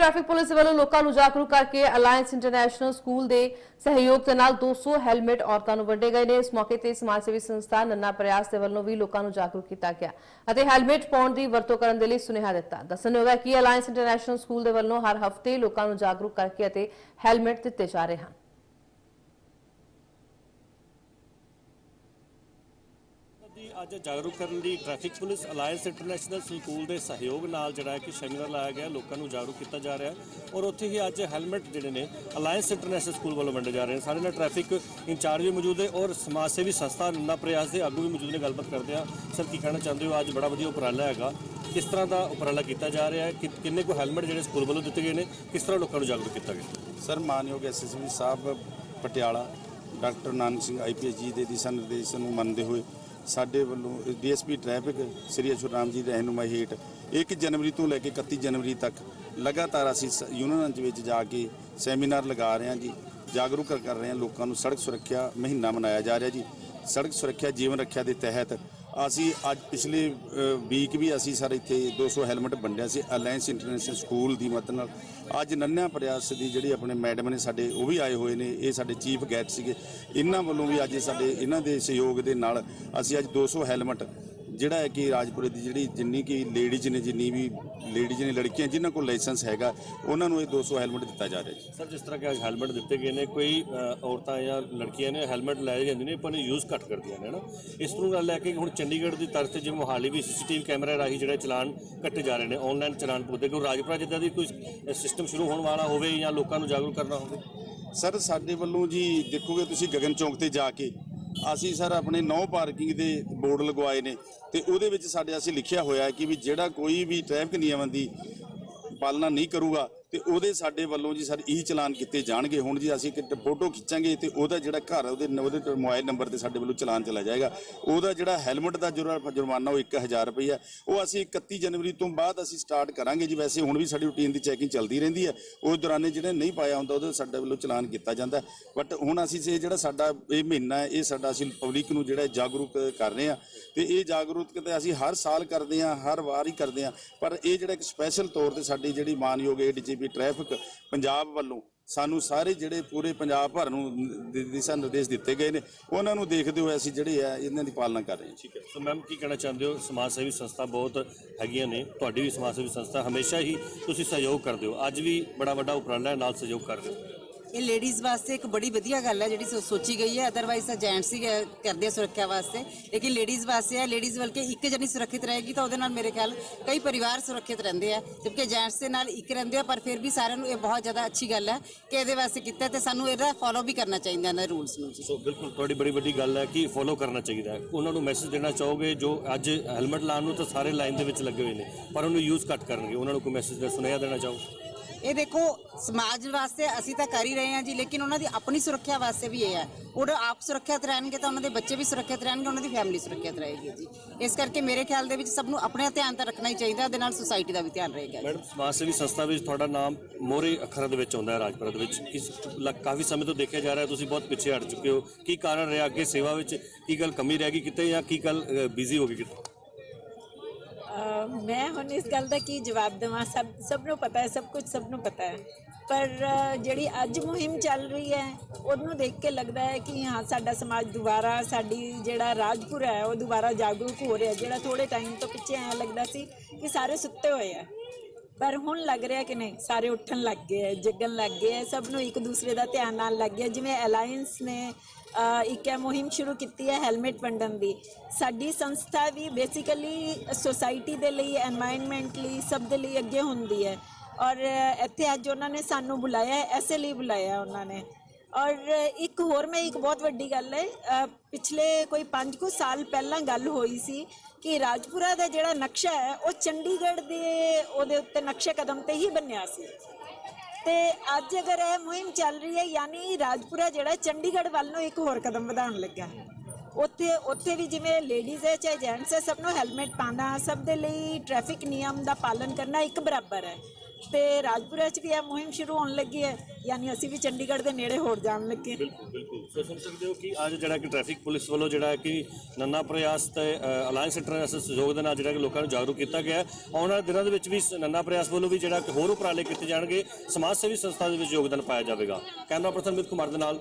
Traffic police ਵੱਲੋਂ ਲੋਕਾਂ ਨੂੰ ਜਾਗਰੂਕ ਕਰਕੇ ਅਲਾਈਅੰਸ ਇੰਟਰਨੈਸ਼ਨਲ ਸਕੂਲ ਦੇ ਸਹਿਯੋਗ ਦੇ ਨਾਲ 200 ਹੈਲਮਟ ਔਰਤਾਂ ਨੂੰ ਵੰਡੇ ਗਏ ਨੇ। ਇਸ ਮੌਕੇ ਤੇ ਸਮਾਜ ਸੇਵੀ ਸੰਸਥਾ ਨੰਨਾ ਪ੍ਰਯਾਸ ਦੇ ਵੱਲੋਂ ਵੀ ਲੋਕਾਂ ਨੂੰ ਜਾਗਰੂਕ ਕੀਤਾ ਗਿਆ ਅਤੇ ਹੈਲਮਟ ਪਾਉਣ ਦੀ ਵਰਤੋਂ ਕਰਨ ਦੇ ਲਈ ਸੁਨੇਹਾ ਦਿੱਤਾ। ਦੱਸਣਯੋਗ ਹੈ ਕਿ ਅਲਾਈਅੰਸ ਇੰਟਰਨੈਸ਼ਨਲ ਸਕੂਲ ਦੇ ਵੱਲੋਂ ਹਰ ਹਫ਼ਤੇ ਲੋਕਾਂ ਨੂੰ ਜਾਗਰੂਕ ਕਰਕੇ ਅਤੇ ਹੈਲਮਟ ਦਿੱਤੇ ਜਾ ਰਹੇ ਹਨ। ਦੀ ਅੱਜ ਜਾਗਰੂਕ ਕਰਨ ਲਈ traffic police alliance international school ਦੇ ਸਹਿਯੋਗ ਨਾਲ ਜਿਹੜਾ ਹੈ ਕਿ ਸੈਮੀਨਾਰ ਲਾਇਆ ਗਿਆ, ਲੋਕਾਂ ਨੂੰ ਜਾਗਰੂਕ ਕੀਤਾ ਜਾ ਰਿਹਾ ਔਰ ਉੱਥੇ ਹੀ ਅੱਜ ਹੈਲਮਟ ਜਿਹੜੇ ਨੇ ਅਲਾਈਅੰਸ ਇੰਟਰਨੈਸ਼ਨਲ ਸਕੂਲ ਵੱਲੋਂ ਵੰਡੇ ਜਾ ਰਹੇ ਨੇ। ਸਾਡੇ ਨਾਲ ਟ੍ਰੈਫਿਕ ਇੰਚਾਰਜ ਵੀ ਮੌਜੂਦ ਹੈ ਔਰ ਸਮਾਜ ਸੇਵੀ ਸੰਸਥਾ ਨੰਨਾ ਪ੍ਰਯਾਸ ਦੇ ਆਗੂ ਵੀ ਮੌਜੂਦ ਨੇ। ਗੱਲਬਾਤ ਕਰਦੇ ਆ ਸਰ, ਕੀ ਕਹਿਣਾ ਚਾਹੁੰਦੇ ਹੋ? ਅੱਜ ਬੜਾ ਵਧੀਆ ਉਪਰਾਲਾ ਹੈਗਾ। ਕਿਸ ਤਰ੍ਹਾਂ ਦਾ ਉਪਰਾਲਾ ਕੀਤਾ ਜਾ ਰਿਹਾ ਹੈ? ਕਿ- ਕਿੰਨੇ ਕੁ ਹੈਲਮਟ ਜਿਹੜੇ ਸਕੂਲ ਵੱਲੋਂ ਦਿੱਤੇ ਗਏ ਨੇ? ਕਿਸ ਤਰ੍ਹਾਂ ਲੋਕਾਂ ਨੂੰ ਜਾਗਰੂਕ ਕੀਤਾ ਗਿਆ? ਸਰ, ਮਾਨਯੋਗ ਐਸਐਸਪੀ ਸਾਹਿਬ ਪਟਿਆਲਾ, ਡਾਕਟਰ ਨਾਨਕ ਸਿੰਘ ਆਈਪੀਐਸ ਜੀ ਦੇ ਦਿਸ਼ਾ ਨਿਰਦੇਸ਼ਾਂ ਨੂੰ ਮੰਨਦੇ ਹੋਏ ਸਾਡੇ ਵੱਲੋਂ ਡੀਐਸਪੀ ਟ੍ਰੈਫਿਕ ਸ੍ਰੀ ਅਸ਼ਵਰ ਰਾਮ ਜੀ ਦੀ ਰਹਿਨੁਮਾਈ ਹੇਠ 1 ਜਨਵਰੀ ਤੋਂ ਲੈ ਕੇ 31 ਜਨਵਰੀ ਤੱਕ ਲਗਾਤਾਰ ਅਸੀਂ ਸ- ਯੂਨੀਅਨਾਂ ਦੇ ਵਿੱਚ ਜਾ ਕੇ ਸੈਮੀਨਾਰ ਲਗਾ ਰਹੇ ਹਾਂ ਜੀ, ਜਾਗਰੂਕ ਕਰ ਰਹੇ ਹਾਂ ਲੋਕਾਂ ਨੂੰ ਸੜਕ ਸੁਰੱਖਿਆ ਮਹੀਨਾ ਮਨਾਇਆ ਜਾ ਰਿਹਾ ਜੀ। ਸੜਕ ਸੁਰੱਖਿਆ ਜੀਵਨ ਰੱਖਿਆ ਦੇ ਤਹਿਤ ਅਸੀਂ ਅੱਜ ਪਿਛਲੇ ਵੀਕ ਵੀ ਅਸੀਂ ਸਰ ਇੱਥੇ 200 ਹੈਲਮਟ ਵੰਡਿਆ ਸੀ ਅਲਾਈਅੰਸ ਇੰਟਰਨੈਸ਼ਨਲ ਸਕੂਲ ਦੀ ਮਦਦ ਨਾਲ। ਅੱਜ ਨੰਨਿਆ ਪ੍ਰਯਾਸ ਦੀ ਜਿਹੜੀ ਆਪਣੇ ਮੈਡਮ ਨੇ ਸਾਡੇ, ਉਹ ਵੀ ਆਏ ਹੋਏ ਨੇ, ਇਹ ਸਾਡੇ ਚੀਫ ਗੈਸਟ ਸੀਗੇ। ਇਹਨਾਂ ਵੱਲੋਂ ਵੀ ਅੱਜ ਸਾਡੇ, ਇਹਨਾਂ ਦੇ ਸਹਿਯੋਗ ਦੇ ਨਾਲ ਅਸੀਂ ਅੱਜ 200 ਹੈਲਮਟ ਜਿਹੜਾ ਹੈ ਕਿ ਰਾਜਪੁਰੇ ਦੀ ਜਿਹੜੀ ਜਿੰਨੀ ਕਿ ਲੇਡੀਜ਼ ਨੇ ਜਿੰਨੀ ਵੀ ਲੇਡੀਜ਼ ਨੇ ਲੜਕੀਆਂ ਜਿਨ੍ਹਾਂ ਕੋਲ ਲਾਇਸੈਂਸ ਹੈਗਾ ਉਹਨਾਂ ਨੂੰ ਇਹ 200 ਹੈਲਮਟ ਦਿੱਤਾ ਜਾ ਰਿਹਾ ਜੀ। ਸਰ ਜਿਸ ਤਰ੍ਹਾਂ ਕਿ ਅੱਜ ਹੈਲਮਟ ਦਿੱਤੇ ਗਏ ਨੇ ਕੋਈ ਅ, ਔਰਤਾਂ ਜਾਂ ਲੜਕੀਆਂ ਨੇ ਹੈਲਮਟ ਲੈ ਜਾਂਦੀਆਂ ਨੇ ਪਰ ਯੂਜ਼ ਘੱਟ ਕਰਦੀਆਂ ਨੇ ਨਾ ਇਸ ਨੂੰ ਨਾਲ ਲੈ ਕੇ ਹੁਣ ਚੰਡੀਗੜ੍ਹ ਦੀ ਤਰਫ ਤੇ ਜਿਵੇਂ ਮੋਹਾਲੀ ਵੀ ਸੀਸੀਟੀਵੀ ਕੈਮਰਾ ਰਾਹੀਂ ਜਿਹੜੇ ਚਲਾਨ ਕੱਟੇ ਜਾ ਰਹੇ ਨੇ ਆਨਲਾਈਨ ਚਲਾਨ ਪੁੱਦੇ ਕੋਈ ਰਾਜਪੁਰਾ ਜਿੱਦਾਂ ਦੀ ਕੋਈ ਸਿਸਟਮ ਸ਼ੁਰੂ ਹੋਣ ਵਾਲਾ ਹੋਵੇ ਜਾਂ ਲੋਕਾਂ ਨੂੰ ਜਾਗਰੂਕ ਕਰਨਾ ਹੋਵੇ? ਸਰ ਸਾਡੇ ਵੱਲੋਂ ਜੀ ਦੇਖੋਗੇ ਤੁਸੀਂ ਗਗਨ ਚੌਂਕ ਤੇ ਜਾ ਕੇ ਅਸੀਂ ਸਰ ਆਪਣੇ ਨੌ ਪਾਰਕਿੰਗ ਦੇ ਬੋਰਡ ਲਗਵਾਏ ਨੇ ਤੇ ਉਹਦੇ ਵਿੱਚ ਸਾਡੇ ਅਸੀਂ ਲਿਖਿਆ ਹੋਇਆ ਹੈ ਕਿ ਵੀ ਜਿਹੜਾ ਕੋਈ ਵੀ ਟ੍ਰੈਫਿਕ ਨਿਯਮਾਂ ਦੀ ਪਾਲਣਾ ਨਹੀਂ ਕਰੂਗਾ ਤੇ ਉਹਦੇ ਸਾਡੇ ਵੱਲੋਂ ਜੀ ਸਰ ਈ ਚਲਾਨ ਕੀਤੇ ਜਾਣਗੇ। ਹੁਣ ਜੀ ਅਸੀਂ ਇੱਕ ਫੋਟੋ ਖਿੱਚਾਂਗੇ ਤੇ ਉਹਦਾ ਜਿਹੜਾ ਘਰ ਉਹਦੇ ਉਹਦੇ ਤੇ ਮੋਬਾਈਲ ਨੰਬਰ ਤੇ ਸਾਡੇ ਵੱਲੋਂ ਚਲਾਨ ਚਲਾ ਜਾਏਗਾ। ਉਹਦਾ ਜਿਹੜਾ ਹੈਲਮਟ ਦਾ ਜੁਰਾ- ਜੁਰਮਾਨਾ ਉਹ 1000 ਰੁਪਈਆ ਉਹ ਅਸੀਂ 31 ਜਨਵਰੀ ਤੋਂ ਬਾਅਦ ਅਸੀਂ ਸਟਾਰਟ ਕਰਾਂਗੇ ਜੀ। ਵੈਸੇ ਹੁਣ ਵੀ ਸਾਡੀ ਰੂਟੀਨ ਦੀ ਚੈਕਿੰਗ ਚੱਲਦੀ ਰਹਿੰਦੀ ਹੈ ਉਸ ਦੌਰਾਨ ਜਿਹੜੇ ਨਹੀਂ ਪਾਇਆ ਹੁੰਦਾ, ਉਹਦੇ ਸਾਡੇ ਵੱਲੋਂ ਚਲਾਨ ਕੀਤਾ ਜਾਂਦਾ। ਬਟ ਹੁਣ ਅਸੀਂ ਇਹ ਜਿਹੜਾ ਸਾਡਾ ਇਹ ਮਹੀਨਾ ਹੈ, ਇਹ ਸਾਡਾ ਅਸੀਂ ਪਬਲਿਕ ਨੂੰ ਜਿਹੜਾ ਜਾਗਰੂਕ ਕਰ ਰਹੇ ਹਾਂ ਤੇ ਇਹ ਜਾਗਰੂਕ ਤੇ ਅਸੀਂ ਹਰ ਸਾਲ ਕਰਦੇ ਹਾਂ ਹਰ ਵਾਰ ਹੀ ਕਰਦੇ ਹਾਂ ਪਰ ਇਹ ਜਿਹੜਾ ਇੱਕ ਸਪੈਸ਼ਲ ਤੌਰ ਤੇ ਸਾਡੀ ਜਿਹੜੀ ਮਾਨਯੋਗ ਏਡੀਜੀਪੀ ਟ੍ਰੈਫਿਕ ਪੰਜਾਬ ਵੱਲੋਂ ਸਾਨੂੰ ਸਾਰੇ ਜਿਹੜੇ ਪੂਰੇ ਪੰਜਾਬ ਭਰ ਨੂੰ ਦਿ- ਦਿਸ਼ਾ ਨਿਰਦੇਸ਼ ਦਿੱਤੇ ਗਏ ਨੇ, ਉਹਨਾਂ ਨੂੰ ਦੇਖਦੇ ਹੋਏ ਅਸੀਂ ਜਿਹੜੇ ਆ, ਇਹਨਾਂ ਦੀ ਪਾਲਣਾ ਕਰ ਰਹੇ ਹਾਂ। ਠੀਕ ਹੈ। ਸੋ ਮੈਮ, ਕੀ ਕਹਿਣਾ ਚਾਹੁੰਦੇ ਹੋ? ਸਮਾਜ ਸੇਵੀ ਸੰਸਥਾ ਬਹੁਤ ਹੈਗੀਆਂ ਨੇ, ਤੁਹਾਡੀ ਵੀ ਸਮਾਜ ਸੇਵੀ ਸੰਸਥਾ ਹਮੇਸ਼ਾ ਹੀ ਤੁਸੀਂ ਸਹਿਯੋਗ ਕਰਦੇ ਹੋ। ਅੱਜ ਵੀ ਬੜਾ ਵੱਡਾ ਉਪਰਾਲਾ ਹੈ, ਨਾਲ ਸਹਿਯੋਗ ਕਰ ਰਹੇ ਹੋ। ਇਹ ਲੇਡੀਜ਼ ਵਾਸਤੇ ਇੱਕ ਬੜੀ ਵਧੀਆ ਗੱਲ ਹੈ, ਜਿਹੜੀ ਸੋ- ਸੋਚੀ ਗਈ ਹੈ। ਅਦਰਵਾਈਜ਼ ਤਾਂ ਜੈਂਟਸ ਹੀ ਕ- ਕਰਦੇ ਆ ਸੁਰੱਖਿਆ ਵਾਸਤੇ। ਲੇਕਿਨ ਲੇਡੀਜ਼ ਵਾਸਤੇ ਹੈ ਲੇਡੀਜ਼ ਬਲਕਿ ਇੱਕ ਜਣੀ ਸੁਰੱਖਿਅਤ ਰਹੇਗੀ ਤਾਂ ਉਹਦੇ ਨਾਲ ਮੇਰੇ ਖਿਆਲ ਕਈ ਪਰਿਵਾਰ ਸੁਰੱਖਿਅਤ ਰਹਿੰਦੇ ਆ। ਜਦਕਿ ਜੈਂਟਸ ਦੇ ਨਾਲ ਇੱਕ ਰਹਿੰਦੇ ਆ, ਪਰ ਫਿਰ ਵੀ ਸਾਰਿਆਂ ਨੂੰ ਇਹ ਬਹੁਤ ਜ਼ਿਆਦਾ ਅੱਛੀ ਗੱਲ ਹੈ ਕਿ ਇਹਦੇ ਵਾਸਤੇ ਕੀਤਾ ਤੇ ਸਾਨੂੰ ਇਹਦਾ ਫੋਲੋ ਵੀ ਕਰਨਾ ਚਾਹੀਦਾ ਇਹਨਾਂ ਰੂਲਸ ਨੂੰ ਜੀ। ਸੋ ਬਿਲਕੁਲ, ਤੁਹਾਡੀ ਬੜੀ ਵੱਡੀ ਗੱਲ ਹੈ ਕਿ ਫੋਲੋ ਕਰਨਾ ਚਾਹੀਦਾ ਹੈ। ਉਹਨਾਂ ਨੂੰ ਮੈਸੇਜ ਦੇਣਾ ਚਾਹੋਗੇ ਜੋ ਅੱਜ ਹੈਲਮਟ ਲਾਉਣ ਨੂੰ ਤਾਂ ਸਾਰੇ ਲਾਈਨ ਦੇ ਵਿੱਚ ਲੱਗੇ ਹੋਏ ਨੇ, ਪਰ ਉਹਨੂੰ ਯੂਜ਼ ਘੱਟ ਕਰਨਗੇ। ਉਹਨਾਂ ਨੂੰ ਕੋਈ ਮੈਸੇਜ ਦਾ ਸੁਨੇਹਾ ਦੇਣਾ ਚਾਹੋ ਇਹ ਦੇਖੋ, ਸਮਾਜ ਵਾਸਤੇ ਅਸੀਂ ਤਾਂ ਕਰ ਹੀ ਰਹੇ ਹਾਂ ਜੀ, ਲੇਕਿਨ ਉਹਨਾਂ ਦੀ ਆਪਣੀ ਸੁਰੱਖਿਆ ਵਾਸਤੇ ਵੀ ਇਹ ਹੈ। ਉਹ ਆਪ ਸੁਰੱਖਿਅਤ ਰਹਿਣਗੇ ਤਾਂ ਉਹਨਾਂ ਦੇ ਬੱਚੇ ਵੀ ਸੁਰੱਖਿਅਤ ਰਹਿਣਗੇ, ਉਹਨਾਂ ਦੀ ਫੈਮਿਲੀ ਸੁਰੱਖਿਅਤ ਰਹੇਗੀ ਜੀ। ਇਸ ਕਰਕੇ ਮੇਰੇ ਖਿਆਲ ਦੇ ਵਿੱਚ ਸਭ ਨੂੰ ਆਪਣਾ ਧਿਆਨ ਤਾਂ ਰੱਖਣਾ ਹੀ ਚਾਹੀਦਾ ਉਹਦੇ ਨਾਲ ਸੁਸਾਇਟੀ ਦਾ ਵੀ ਧਿਆਨ ਰਹੇਗਾ ਮੈਡਮ, ਸਮਾਜ ਸੇਵੀ ਸੰਸਥਾ ਵਿੱਚ ਤੁਹਾਡਾ ਨਾਮ ਮੋਹਰੇ ਅੱਖਰਾਂ ਦੇ ਵਿੱਚ ਆਉਂਦਾ ਹੈ, ਰਾਜਪੁਰਾ ਦੇ ਵਿੱਚ। ਕਿਸ ਕਾਫੀ ਸਮੇਂ ਤੋਂ ਦੇਖਿਆ ਜਾ ਰਿਹਾ, ਤੁਸੀਂ ਬਹੁਤ ਪਿੱਛੇ ਹਟ ਚੁੱਕੇ ਹੋ। ਕੀ ਕਾਰਨ ਰਿਹਾ ਅੱਗੇ ਸੇਵਾ ਵਿੱਚ? ਕੀ ਗੱਲ ਕਮੀ ਰਹਿ ਗਈ ਕਿਤੇ ਜਾਂ ਕੀ ਗੱਲ ਬਿਜ਼ੀ ਹੋ ਗਈ ਕਿਤੇ? ਮੈਂ ਹੁਣ ਇਸ ਗੱਲ ਦਾ ਕੀ ਜਵਾਬ ਦੇਵਾਂ? ਸਭ ਸਭ ਨੂੰ ਪਤਾ ਹੈ, ਸਭ ਕੁਝ ਸਭ ਨੂੰ ਪਤਾ ਹੈ। ਪਰ ਜਿਹੜੀ ਅੱਜ ਮੁਹਿੰਮ ਚੱਲ ਰਹੀ ਹੈ, ਉਹਨੂੰ ਦੇਖ ਕੇ ਲੱਗਦਾ ਹੈ ਕਿ ਹਾਂ, ਸਾਡਾ ਸਮਾਜ ਦੁਬਾਰਾ, ਸਾਡੀ ਜਿਹੜਾ ਰਾਜਪੁਰ ਹੈ, ਉਹ ਦੁਬਾਰਾ ਜਾਗਰੂਕ ਹੋ ਰਿਹਾ ਜਿਹੜਾ ਥੋੜੇ ਟਾਈਮ ਤੋਂ ਪਿੱਛੇ ਐਂ ਲੱਗਦਾ ਸੀ ਕਿ ਸਾਰੇ ਸੁੱਤੇ ਹੋਏ ਆ। ਪਰ ਹੁਣ ਲੱਗ ਰਿਹਾ ਕਿ ਨਹੀਂ, ਸਾਰੇ ਉੱਠਣ ਲੱਗ ਗਏ ਹੈ ਜਗਣ ਲੱਗ ਗਏ ਹੈ ਸਭ ਨੂੰ ਇੱਕ ਦੂਸਰੇ ਦਾ ਧਿਆਨ ਨਾਲ ਲੱਗ ਗਿਆ। ਜਿਵੇਂ ਅਲਾਈਅੰਸ ਨੇ ਇੱਕ ਇਹ ਮੁਹਿੰਮ ਸ਼ੁਰੂ ਕੀਤੀ ਹੈ ਹੈਲਮਟ ਵੰਡਣ ਦੀ। ਸਾਡੀ ਸੰਸਥਾ ਵੀ ਬੇਸਿਕਲੀ ਸੋਸਾਇਟੀ ਦੇ ਲਈ এনवायरमेंट ਲਈ, ਸਭ ਦੇ ਲਈ ਅੱਗੇ ਹੁੰਦੀ ਹੈ। ਔਰ ਇੱਥੇ ਅੱਜ ਉਹਨਾਂ ਨੇ ਸਾਨੂੰ ਬੁਲਾਇਆ, ਐਸੇ ਲਈ ਬੁਲਾਇਆ ਉਹਨਾਂ ਨੇ। ਔਰ ਇੱਕ ਹੋਰ ਮੈਂ, ਇੱਕ ਬਹੁਤ ਵੱਡੀ ਗੱਲ ਹੈ ਪਿਛਲੇ ਕੋਈ 5 ਕੁ ਸਾਲ ਪਹਿਲਾਂ ਗੱਲ ਹੋਈ ਸੀ ਕਿ ਰਾਜਪੁਰਾ ਦਾ ਜਿਹੜਾ ਨਕਸ਼ਾ ਹੈ, ਉਹ ਚੰਡੀਗੜ੍ਹ ਦੇ ਉਹਦੇ ਉੱਤੇ ਨਕਸ਼ੇ ਕਦਮ ਤੇ ਹੀ ਬਣਿਆ ਸੀ। ਤੇ ਅੱਜ ਅਗਰ ਇਹ ਮੁਹਿੰਮ ਚੱਲ ਰਹੀ ਹੈ, ਯਾਨੀ ਰਾਜਪੁਰਾ ਜਿਹੜਾ ਚੰਡੀਗੜ੍ਹ ਵੱਲ ਨੂੰ ਇੱਕ ਹੋਰ ਕਦਮ ਵਧਾਉਣ ਲੱਗਾ। ਹੈ ਉੱਥੇ ਉੱਥੇ ਵੀ ਜਿਵੇਂ ਲੇਡੀਜ਼ ਹੈ, ਚਾਹੇ ਜੈਂਟਸ ਹੈ, ਸਭ ਨੂੰ ਹੈਲਮਟ ਪਾਣਾ ਸਭ ਦੇ ਲਈ ਟ੍ਰੈਫਿਕ ਨਿਯਮ ਦਾ ਪਾਲਨ ਕਰਨਾ ਇੱਕ ਬਰਾਬਰ ਹੈ। ਤੇ ਰਾਜਪੁਰਾ 'ਚ ਵੀ ਇਹ ਮੁਹਿੰਮ ਸ਼ੁਰੂ ਹੋਣ ਲੱਗੀ ਹੈ, ਯਾਨੀ ਅਸੀਂ ਵੀ ਚੰਡੀਗੜ੍ਹ ਦੇ ਨੇੜੇ ਹੋਰ ਜਾਣ ਲੱਗੇ ਬਿਲਕੁਲ ਬਿਲਕੁਲ। ਸੋ ਸੁਣ ਸਕਦੇ ਹੋ ਕਿ ਅੱਜ ਜਿਹੜਾ ਕਿ ਟ੍ਰੈਫਿਕ ਪੁਲਿਸ ਵੱਲੋਂ ਜਿਹੜਾ ਕਿ ਨੰਨਾ ਪ੍ਰਯਾਸ ਤੇ ਅਲਾਈਅੰਸ ਇੰਟਰਨੈਸ਼ਨਲ ਸਹਿਯੋਗ ਦੇ ਨਾਲ ਜਿਹੜਾ ਕਿ ਲੋਕਾਂ ਨੂੰ ਜਾਗਰੂਕ ਕੀਤਾ ਗਿਆ ਆਉਣ ਵਾਲੇ ਦਿਨਾਂ ਦੇ ਵਿੱਚ ਵੀ ਨੰਨਾ ਪ੍ਰਯਾਸ ਵੱਲੋਂ ਵੀ ਜਿਹੜਾ ਕਿ ਹੋਰ ਉਪਰਾਲੇ ਕੀਤੇ ਜਾਣਗੇ। ਸਮਾਜ ਸੇਵੀ ਸੰਸਥਾ ਦੇ ਵਿੱਚ ਯੋਗਦਾਨ ਪਾਇਆ ਜਾਵੇਗਾ। ਕੈਮਰਾ ਪਰਸਨ ਮਿਤ ਕੁਮਾਰ ਦੇ ਨਾਲ